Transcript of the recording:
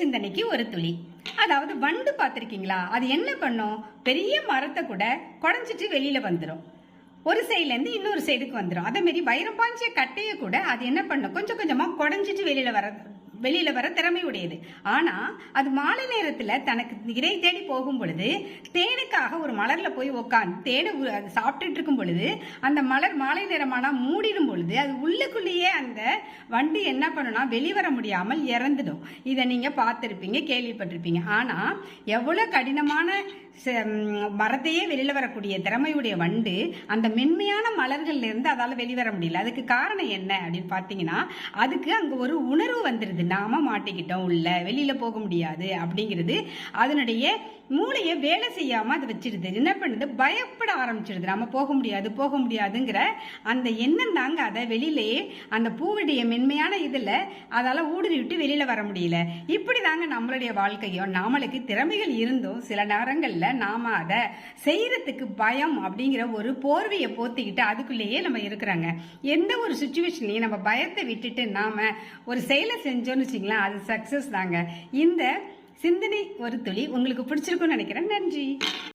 சிந்தனைக்கு ஒரு துளி. அதாவது வண்டு பார்த்துருக்கீங்களா? அது என்ன பண்ணும்? பெரிய மரத்தை கூட குடஞ்சிட்டு வெளியில வந்துடும் ஒரு சைடுல இருந்து இன்னொரு சைடுக்கு வந்துடும் அதே மாதிரி வைரம் பாஞ்சிய கட்டையை கூட அது என்ன பண்ணும்? கொஞ்சம் கொஞ்சமா குடஞ்சிட்டு வெளியில வர வெளியில வர திறமையுடையது. ஆனால் ஆனா அது மாலை நேரத்துல தனக்கு இறை தேடி போகும் பொழுது தேனுக்காக ஒரு மலர்ல போய் உட்காந்து தேனை அது சாப்பிட்டுட்டு இருக்கும் பொழுது அந்த மலர் மாலை நேரமானா மூடிடும் பொழுது அது உள்ளுக்குள்ளேயே அந்த வண்டு என்ன பண்ணுனா வெளிவர முடியாமல் இறந்துடும். இதை நீங்க பார்த்துருப்பீங்க கேள்விப்பட்டிருப்பீங்க. ஆனா எவ்வளவு கடினமான ச- மரத்தையே வெளியில வரக்கூடிய திறமையுடைய வண்டு அந்த மென்மையான மலர்கள்ல இருந்து அதால வெளிவர முடியல. அதுக்கு காரணம் என்ன அப்படின்னு பார்த்தீங்கன்னா அதுக்கு அங்க ஒரு உணர்வு வந்துருது. நாம மாட்டிக்கிட்டோம் உள்ள வெளியில போக முடியாது அப்படிங்கிறது அதனுடைய மூளையை வேலை செய்யாம அதை வச்சிருது. என்ன பண்ணுது? பயப்பட ஆரம்பிச்சிருது. நம்ம போக முடியாது போக முடியாதுங்கிற அந்த எண்ணம் தாங்க அதை வெளியிலேயே அந்த பூவுடைய மென்மையான இதில் அதால் ஊடுருவி விட்டு வெளியில வர முடியல. இப்படி தாங்க நம்மளுடைய வாழ்க்கையும். நாமளுக்கு திறமைகள் இருந்தும் சில நேரங்களில் நாம அதை செய்யறதுக்கு பயம் அப்படிங்கிற ஒரு போர்வையை போத்திக்கிட்டு அதுக்குள்ளேயே நம்ம இருக்கிறாங்க. எந்த ஒரு சுச்சுவேஷன்லையும் நம்ம பயத்தை விட்டுட்டு நாம ஒரு செயலை செஞ்சோன்னு வச்சுங்களேன் அது சக்சஸ் தாங்க. இந்த சிந்தனை ஒரு துளி. உங்களுக்கு பிடிச்சிருக்கும்னு நினைக்கிறேன். நன்றி.